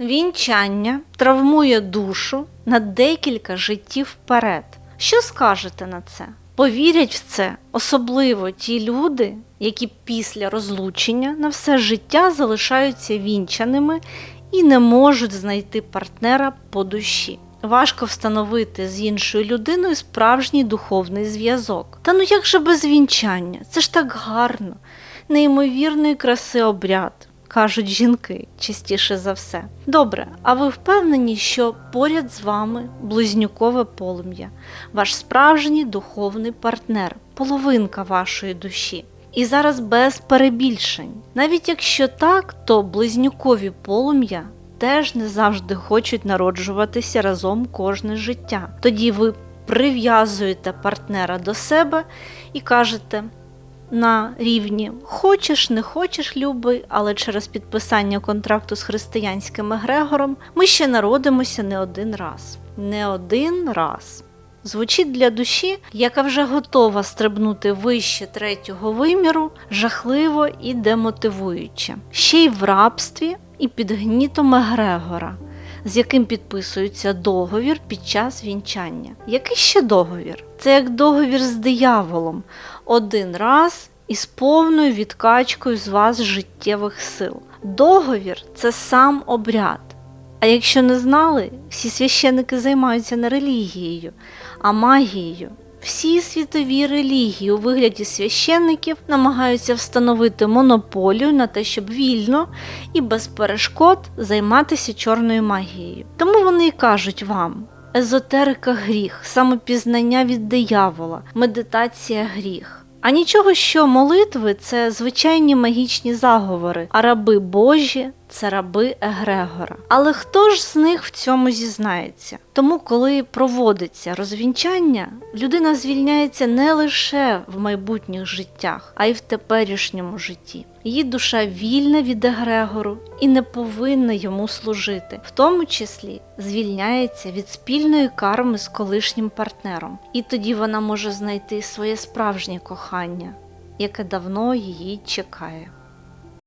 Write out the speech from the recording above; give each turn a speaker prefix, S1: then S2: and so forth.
S1: Вінчання травмує душу на декілька життів вперед. Що скажете на це? Повірять в це особливо ті люди, які після розлучення на все життя залишаються вінчаними і не можуть знайти партнера по душі. Важко встановити з іншою людиною справжній духовний зв'язок. Та ну як же без вінчання? Це ж так гарно, неймовірної краси обряд кажуть жінки частіше за все. Добре, а ви впевнені, що поряд з вами близнюкове полум'я, ваш справжній духовний партнер, половинка вашої душі? І зараз без перебільшень. Навіть якщо так, то близнюкові полум'я теж не завжди хочуть народжуватися разом кожне життя. Тоді ви прив'язуєте партнера до себе і кажете: на рівні хочеш, не хочеш, любий, але через підписання контракту з християнським егрегором ми ще народимося не один раз. Не один раз. Звучить для душі, яка вже готова стрибнути вище третього виміру, жахливо і демотивуюче. Ще й в рабстві і під гнітом егрегора, з яким підписується договір під час вінчання. Який ще договір? Це як договір з дияволом один раз із повною відкачкою з вас життєвих сил. Договір це сам обряд. А якщо не знали, всі священики займаються не релігією, а магією. Всі світові релігії у вигляді священників намагаються встановити монополію на те, щоб вільно і без перешкод займатися чорною магією. Тому вони і кажуть вам: езотерика гріх, самопізнання від диявола, медитація гріх. А нічого, що молитви це звичайні магічні заговори, а раби Божі це раби Егрегора. Але хто ж з них в цьому зізнається? Тому, коли проводиться розвінчання, людина звільняється не лише в майбутніх життях, а й в теперішньому житті. Її душа вільна від Егрегору і не повинна йому служити, в тому числі звільняється від спільної карми з колишнім партнером. І тоді вона може знайти своє справжнє кохання, яке давно її чекає.